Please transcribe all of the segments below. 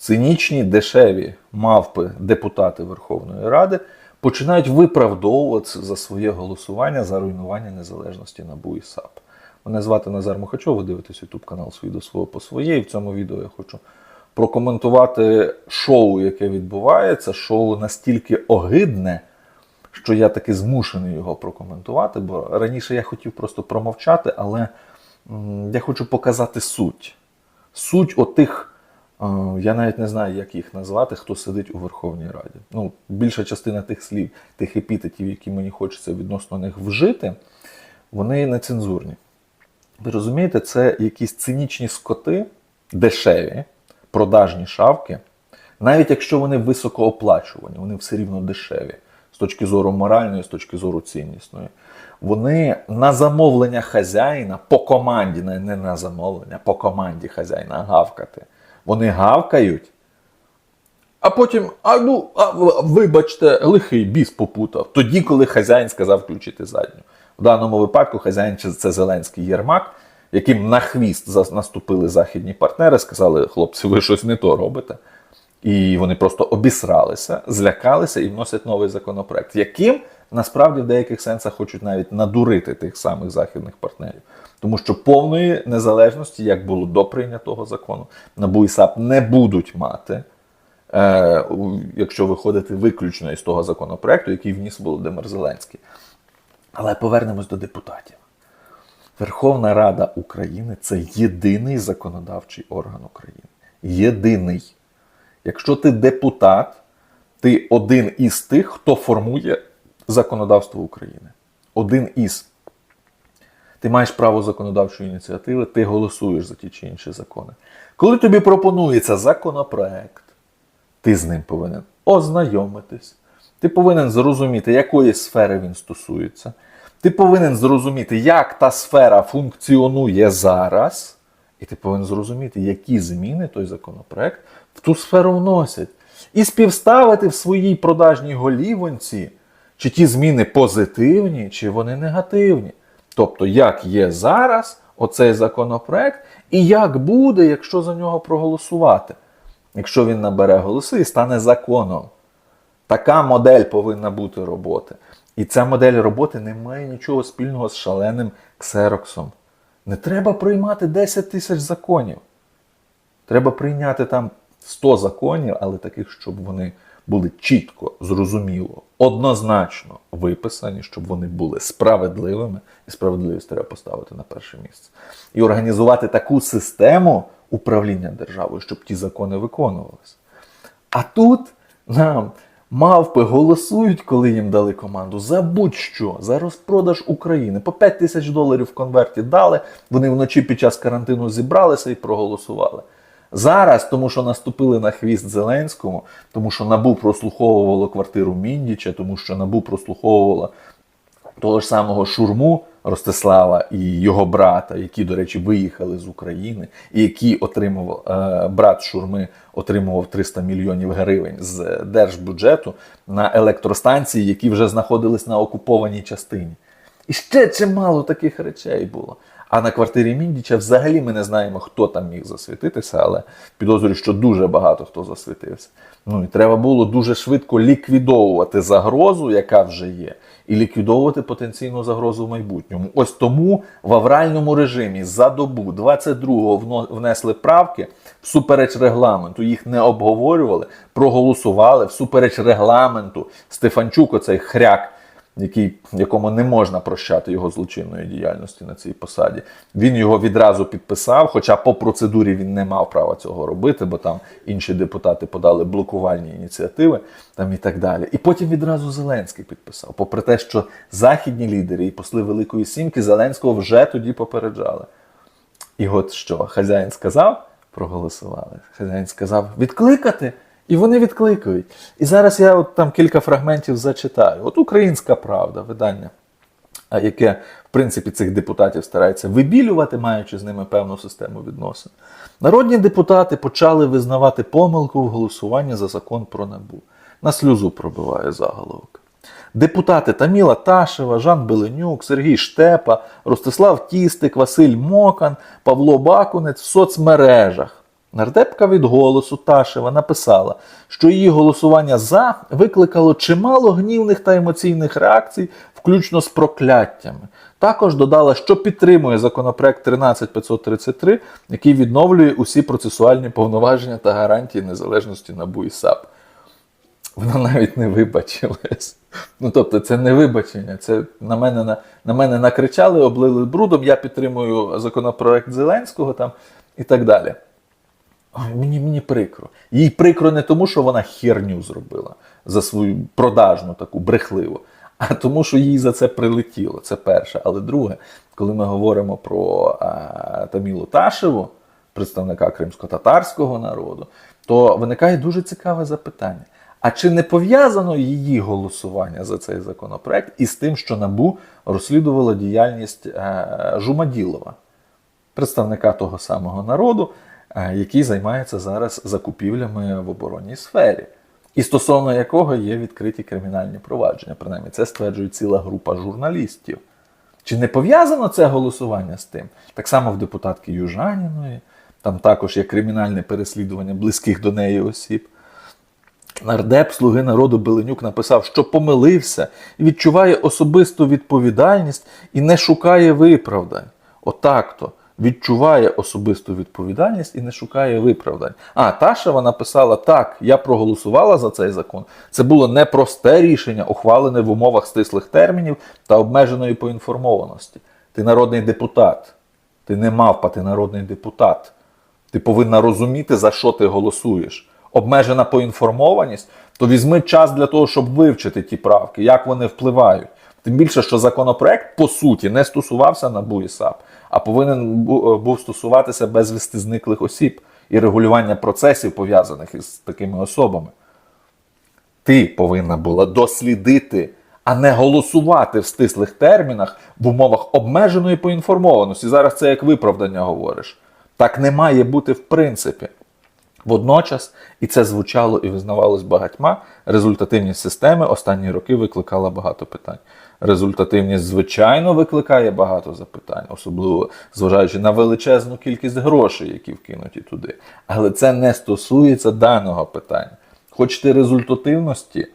цинічні, дешеві мавпи, депутати Верховної Ради починають виправдовуватися за своє голосування за руйнування незалежності НАБУ і САП. Мене звати Назар Мухачов, ви дивитесь YouTube канал «Свій до свого по своє. І в цьому відео я хочу прокоментувати шоу, яке відбувається. Шоу настільки огидне, що я таки змушений його прокоментувати, бо раніше я хотів просто промовчати, але я хочу показати суть. Суть отих, я навіть не знаю, як їх назвати, хто сидить у Верховній Раді. Ну, більша частина тих слів, тих епітетів, які мені хочеться відносно них вжити, вони нецензурні. Ви розумієте, це якісь цинічні скоти, дешеві, продажні шавки, навіть якщо вони високооплачувані, вони все рівно дешеві з точки зору моральної, з точки зору ціннісної. Вони на замовлення хазяїна по команді, не на замовлення, по команді хазяїна гавкати. Вони гавкають, а потім, а ну, а, вибачте, лихий біс попутав. Тоді, коли хазяїн сказав включити задню. В даному випадку хазяїн це- Зеленський Єрмак, яким на хвіст наступили західні партнери, сказали, хлопці, ви щось не то робите. І вони просто обісралися, злякалися і вносять новий законопроект, яким насправді в деяких сенсах хочуть навіть надурити тих самих західних партнерів. Тому що повної незалежності, як було до прийнятого закону, НАБУ і САП не будуть мати, е, якщо виходити виключно із того законопроекту, який вніс Володимир Зеленський. Але повернемось до депутатів. Верховна Рада України це єдиний законодавчий орган України. Єдиний. Якщо ти депутат, ти один із тих, хто формує законодавство України. Один із. Ти маєш право законодавчої ініціативи, ти голосуєш за ті чи інші закони. Коли тобі пропонується законопроект, ти з ним повинен ознайомитись. Ти повинен зрозуміти, якої сфери він стосується. Ти повинен зрозуміти, як та сфера функціонує зараз. І ти повинен зрозуміти, які зміни той законопроект в ту сферу вносять. І співставити в своїй продажній голівонці, чи ті зміни позитивні, чи вони негативні. Тобто, як є зараз оцей законопроект, і як буде, якщо за нього проголосувати, якщо він набере голоси і стане законом. Така модель повинна бути роботи. І ця модель роботи не має нічого спільного з шаленим ксероксом. Не треба приймати 10 тисяч законів. Треба прийняти там 100 законів, але таких, щоб вони були чітко, зрозуміло, однозначно виписані, щоб вони були справедливими, і справедливість треба поставити на перше місце. І організувати таку систему управління державою, щоб ті закони виконувалися. А тут нам мавпи голосують, коли їм дали команду за будь-що, за розпродаж України. По 5 тисяч доларів в конверті дали, вони вночі під час карантину зібралися і проголосували. Зараз, тому що наступили на хвіст Зеленському, тому що НАБУ прослуховувало квартиру Міндіча, тому що НАБУ прослуховувало того ж самого Шурму Ростислава і його брата, які, до речі, виїхали з України, і які отримував е, брат Шурми отримував 300 мільйонів гривень з держбюджету на електростанції, які вже знаходились на окупованій частині. І ще чимало таких речей було. А на квартирі Міндіча взагалі ми не знаємо, хто там міг засвітитися, але підозрюю, що дуже багато хто засвітився. Ну і треба було дуже швидко ліквідовувати загрозу, яка вже є, і ліквідовувати потенційну загрозу в майбутньому. Ось тому в авральному режимі за добу 22-го вно- внесли правки всупереч регламенту. Їх не обговорювали, проголосували всупереч регламенту. Стефанчук, оцей хряк який, якому не можна прощати його злочинної діяльності на цій посаді. Він його відразу підписав, хоча по процедурі він не мав права цього робити, бо там інші депутати подали блокувальні ініціативи там і так далі. І потім відразу Зеленський підписав, попри те, що західні лідери і посли Великої Сімки Зеленського вже тоді попереджали. І от що, хазяїн сказав, проголосували. Хазяїн сказав відкликати, і вони відкликають. І зараз я от там кілька фрагментів зачитаю. От Українська правда, видання, яке, в принципі, цих депутатів старається вибілювати, маючи з ними певну систему відносин. Народні депутати почали визнавати помилку в голосуванні за закон про НАБУ. На сльозу пробиває заголовок. Депутати Таміла Ташева, Жан Беленюк, Сергій Штепа, Ростислав Тістик, Василь Мокан, Павло Бакунець в соцмережах Нардепка від голосу Ташева написала, що її голосування за викликало чимало гнівних та емоційних реакцій, включно з прокляттями. Також додала, що підтримує законопроект 13533, який відновлює усі процесуальні повноваження та гарантії незалежності НАБУ і САП. Вона навіть не вибачилась. Ну тобто, це не вибачення. Це на мене на, на мене накричали, облили брудом. Я підтримую законопроект Зеленського там і так далі. Ой, мені, мені прикро. Їй прикро не тому, що вона херню зробила за свою продажну таку брехливу, а тому, що їй за це прилетіло. Це перше. Але друге, коли ми говоримо про а, Тамілу Ташеву, представника кримсько-татарського народу, то виникає дуже цікаве запитання. А чи не пов'язано її голосування за цей законопроект із тим, що НАБУ розслідувало діяльність е, Жумаділова, представника того самого народу, який займається зараз закупівлями в оборонній сфері, і стосовно якого є відкриті кримінальні провадження? Принаймні, це стверджує ціла група журналістів. Чи не пов'язано це голосування з тим? Так само в депутатки Южаніної, там також є кримінальне переслідування близьких до неї осіб. Нардеп Слуги народу Беленюк написав, що помилився і відчуває особисту відповідальність і не шукає виправдань. Отак-то відчуває особисту відповідальність і не шукає виправдань. А Ташева написала: так, я проголосувала за цей закон. Це було непросте рішення, ухвалене в умовах стислих термінів та обмеженої поінформованості. Ти народний депутат. Ти не мавпа, ти народний депутат. Ти повинна розуміти, за що ти голосуєш. Обмежена поінформованість, то візьми час для того, щоб вивчити ті правки, як вони впливають. Тим більше, що законопроект, по суті, не стосувався НАБУ і САП, а повинен був стосуватися безвісти зниклих осіб і регулювання процесів, пов'язаних із такими особами. Ти повинна була дослідити, а не голосувати в стислих термінах в умовах обмеженої поінформованості. Зараз це як виправдання говориш. Так не має бути в принципі. Водночас, і це звучало і визнавалось багатьма, результативність системи останні роки викликала багато питань. Результативність, звичайно, викликає багато запитань, особливо зважаючи на величезну кількість грошей, які вкинуті туди. Але це не стосується даного питання. Хочете результативності,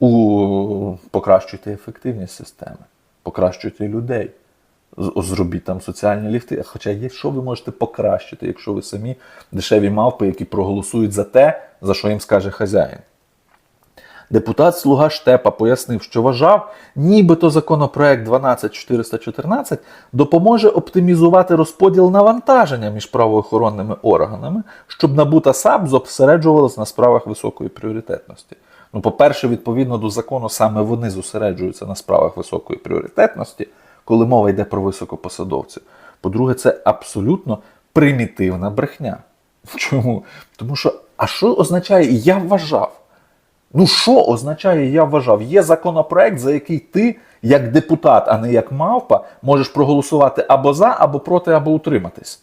у... покращуйте ефективність системи, покращуйте людей. Зробіть там соціальні ліфти. Хоча є, що ви можете покращити, якщо ви самі дешеві мавпи, які проголосують за те, за що їм скаже хазяїн. Депутат Слуга Штепа пояснив, що вважав, нібито законопроект 12414 допоможе оптимізувати розподіл навантаження між правоохоронними органами, щоб НАБУ та САП зосереджувалися на справах високої пріоритетності. Ну, по-перше, відповідно до закону, саме вони зосереджуються на справах високої пріоритетності, коли мова йде про високопосадовців. По-друге, це абсолютно примітивна брехня. Чому? Тому що, а що означає я вважав? Ну, що означає я вважав? Є законопроект, за який ти, як депутат, а не як мавпа, можеш проголосувати або за, або проти, або утриматись.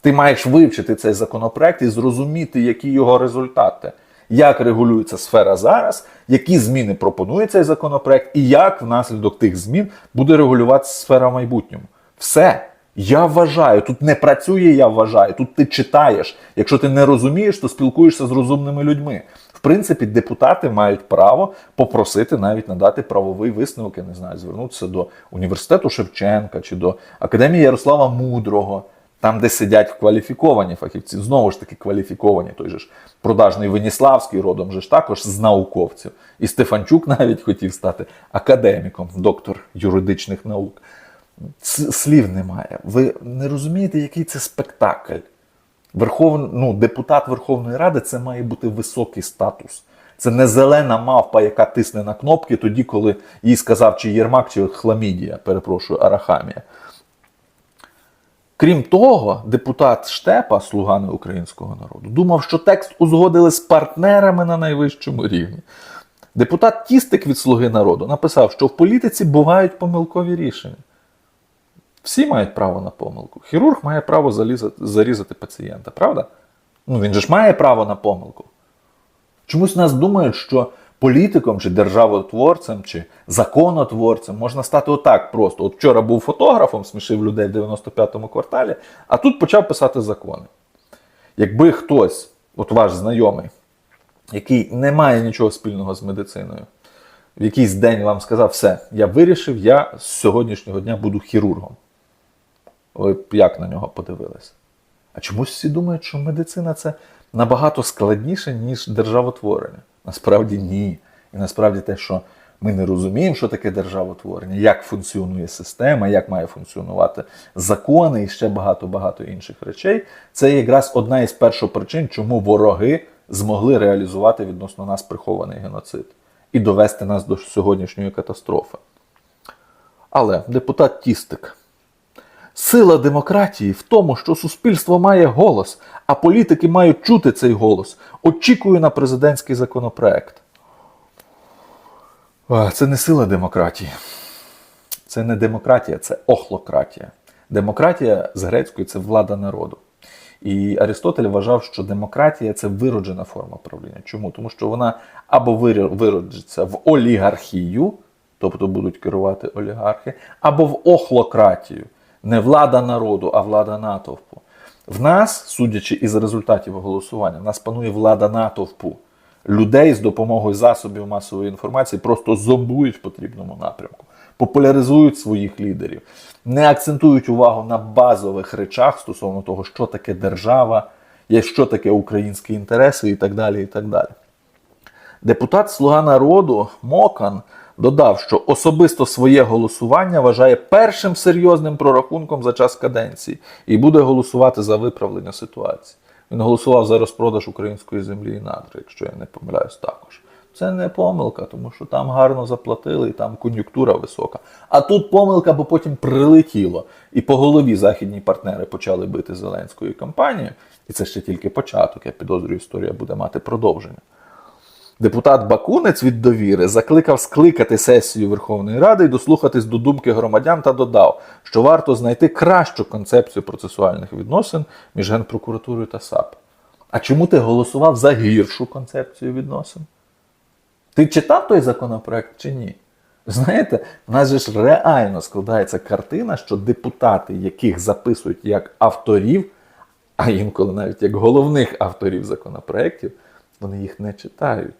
Ти маєш вивчити цей законопроект і зрозуміти, які його результати, як регулюється сфера зараз, які зміни пропонує цей законопроект, і як внаслідок тих змін буде регулюватися сфера в майбутньому. Все. Я вважаю, тут не працює, я вважаю, тут ти читаєш. Якщо ти не розумієш, то спілкуєшся з розумними людьми. В принципі, депутати мають право попросити навіть надати правовий висновок, я не знаю, звернутися до університету Шевченка чи до Академії Ярослава Мудрого, там, де сидять кваліфіковані фахівці, знову ж таки кваліфіковані, той же ж продажний Веніславський родом же ж також з науковців. І Стефанчук навіть хотів стати академіком, доктор юридичних наук. Слів немає. Ви не розумієте, який це спектакль. Верховн... ну, депутат Верховної Ради це має бути високий статус. Це не зелена мавпа, яка тисне на кнопки тоді, коли їй сказав чи Єрмак, чи Хламідія, перепрошую, Арахамія. Крім того, депутат Штепа, слуга неукраїнського народу, думав, що текст узгодили з партнерами на найвищому рівні. Депутат Тістик від Слуги народу написав, що в політиці бувають помилкові рішення. Всі мають право на помилку. Хірург має право залізати, зарізати пацієнта, правда? Ну він же ж має право на помилку. Чомусь нас думають, що політиком чи державотворцем, чи законотворцем можна стати отак просто. От вчора був фотографом, смішив людей в 95-му кварталі, а тут почав писати закони. Якби хтось, от ваш знайомий, який не має нічого спільного з медициною, в якийсь день вам сказав, все, я вирішив, я з сьогоднішнього дня буду хірургом. Ви б як на нього подивилися? А чомусь всі думають, що медицина це набагато складніше, ніж державотворення. Насправді ні. І насправді те, що ми не розуміємо, що таке державотворення, як функціонує система, як має функціонувати закони і ще багато-багато інших речей, це якраз одна із першопричин, чому вороги змогли реалізувати відносно нас прихований геноцид і довести нас до сьогоднішньої катастрофи. Але депутат Тістик. Сила демократії в тому, що суспільство має голос, а політики мають чути цей голос. Очікую на президентський законопроект. Це не сила демократії. Це не демократія, це охлократія. Демократія з грецької це влада народу. І Аристотель вважав, що демократія це вироджена форма правління. Чому? Тому що вона або виро- вироджиться в олігархію, тобто будуть керувати олігархи, або в охлократію. Не влада народу, а влада натовпу. В нас, судячи із результатів голосування, в нас панує влада натовпу. Людей з допомогою засобів масової інформації просто зомбують в потрібному напрямку, популяризують своїх лідерів, не акцентують увагу на базових речах стосовно того, що таке держава, що таке українські інтереси і так далі. І так далі. Депутат Слуга народу Мокан додав, що особисто своє голосування вважає першим серйозним прорахунком за час каденції і буде голосувати за виправлення ситуації. Він голосував за розпродаж української землі і надри, якщо я не помиляюсь також. Це не помилка, тому що там гарно заплатили і там кон'юнктура висока. А тут помилка, бо потім прилетіло. І по голові західні партнери почали бити Зеленською кампанією. І це ще тільки початок. Я підозрюю, історія буде мати продовження. Депутат Бакунець від довіри закликав скликати сесію Верховної Ради і дослухатись до думки громадян та додав, що варто знайти кращу концепцію процесуальних відносин між Генпрокуратурою та САП. А чому ти голосував за гіршу концепцію відносин? Ти читав той законопроект чи ні? Знаєте, в нас же ж реально складається картина, що депутати, яких записують як авторів, а інколи навіть як головних авторів законопроєктів, вони їх не читають.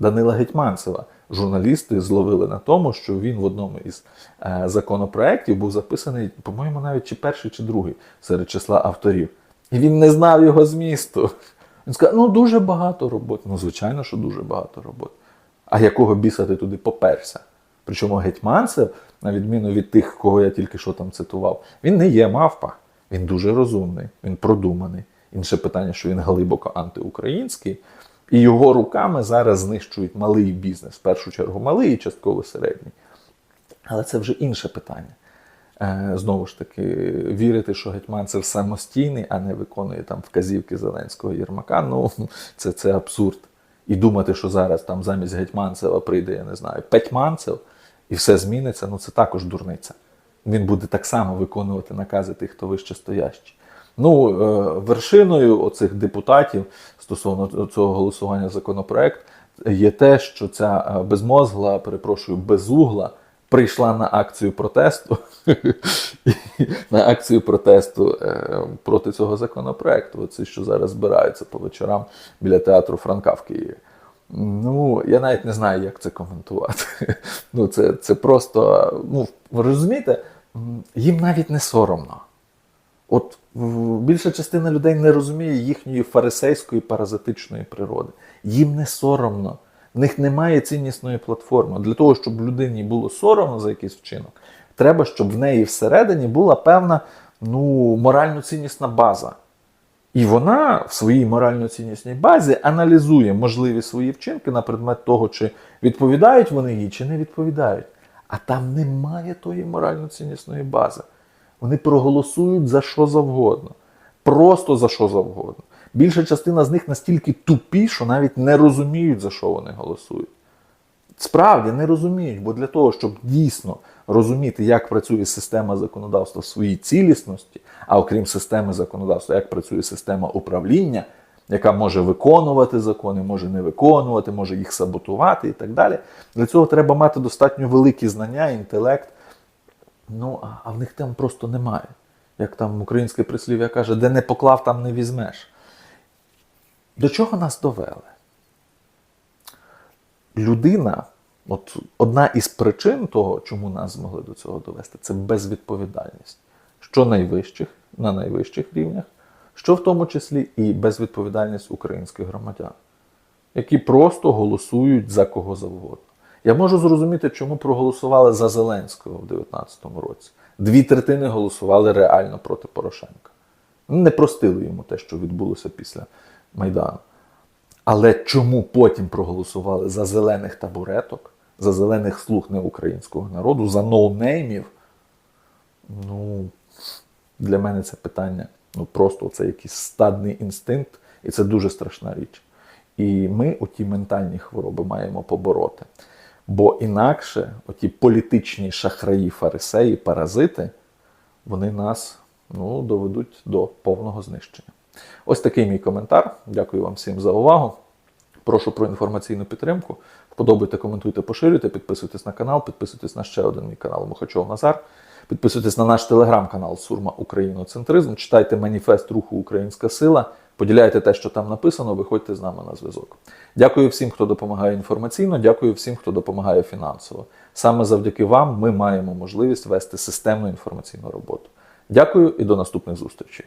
Данила Гетьманцева журналісти зловили на тому, що він в одному із е, законопроєктів був записаний, по-моєму, навіть чи перший, чи другий серед числа авторів. І він не знав його змісту. Він сказав, ну дуже багато роботи. Ну, звичайно, що дуже багато роботи. А якого біса ти туди поперся? Причому Гетьманцев, на відміну від тих, кого я тільки що там цитував, він не є мавпа. Він дуже розумний, він продуманий. Інше питання, що він глибоко антиукраїнський, і його руками зараз знищують малий бізнес, в першу чергу малий і частково середній. Але це вже інше питання. Е, Знову ж таки, вірити, що Гетьманцев самостійний, а не виконує там вказівки Зеленського Єрмака, ну це, це абсурд. І думати, що зараз там замість Гетьманцева прийде, я не знаю, Петьманцев, і все зміниться, ну це також дурниця. Він буде так само виконувати накази тих, хто вище стоящий. Ну, е, вершиною оцих депутатів стосовно цього голосування за законопроект є те, що ця е, безмозгла, перепрошую, безугла прийшла на акцію протесту на акцію протесту е, проти цього законопроекту. Оці, що зараз збираються по вечорам біля театру Франка в Києві. Ну, я навіть не знаю, як це коментувати. Ну, це, це просто, ну, розумієте, їм навіть не соромно. От більша частина людей не розуміє їхньої фарисейської паразитичної природи. Їм не соромно. В них немає ціннісної платформи. Для того, щоб людині було соромно за якийсь вчинок, треба, щоб в неї всередині була певна ну, морально-ціннісна база. І вона в своїй морально-ціннісній базі аналізує можливі свої вчинки на предмет того, чи відповідають вони їй, чи не відповідають. А там немає тої морально-ціннісної бази. Вони проголосують за що завгодно. Просто за що завгодно. Більша частина з них настільки тупі, що навіть не розуміють, за що вони голосують. Справді не розуміють, бо для того, щоб дійсно розуміти, як працює система законодавства в своїй цілісності, а окрім системи законодавства, як працює система управління, яка може виконувати закони, може не виконувати, може їх саботувати і так далі. Для цього треба мати достатньо великі знання, інтелект. Ну, а- в них там просто немає. Як там українське прислів'я каже, де не поклав, там не візьмеш. До чого нас довели? Людина, от одна із причин того, чому нас змогли до цього довести, це безвідповідальність. Що найвищих, на найвищих рівнях, що в тому числі і безвідповідальність українських громадян, які просто голосують за кого завгодно. Я можу зрозуміти, чому проголосували за Зеленського в 2019 році. Дві третини голосували реально проти Порошенка. Не простили йому те, що відбулося після Майдану. Але чому потім проголосували за зелених табуреток, за зелених слуг неукраїнського народу, за ноунеймів? Ну, для мене це питання. Ну, просто це якийсь стадний інстинкт, і це дуже страшна річ. І ми оті ментальні хвороби маємо побороти. Бо інакше оті політичні шахраї, фарисеї, паразити, вони нас ну, доведуть до повного знищення. Ось такий мій коментар. Дякую вам всім за увагу. Прошу про інформаційну підтримку. Вподобайте, коментуйте, поширюйте, підписуйтесь на канал, підписуйтесь на ще один мій канал Мухачов Назар. Підписуйтесь на наш телеграм-канал Сурма Україноцентризм. Читайте маніфест руху Українська Сила. Поділяйте те, що там написано, виходьте з нами на зв'язок. Дякую всім, хто допомагає інформаційно, дякую всім, хто допомагає фінансово. Саме завдяки вам ми маємо можливість вести системну інформаційну роботу. Дякую і до наступних зустрічей.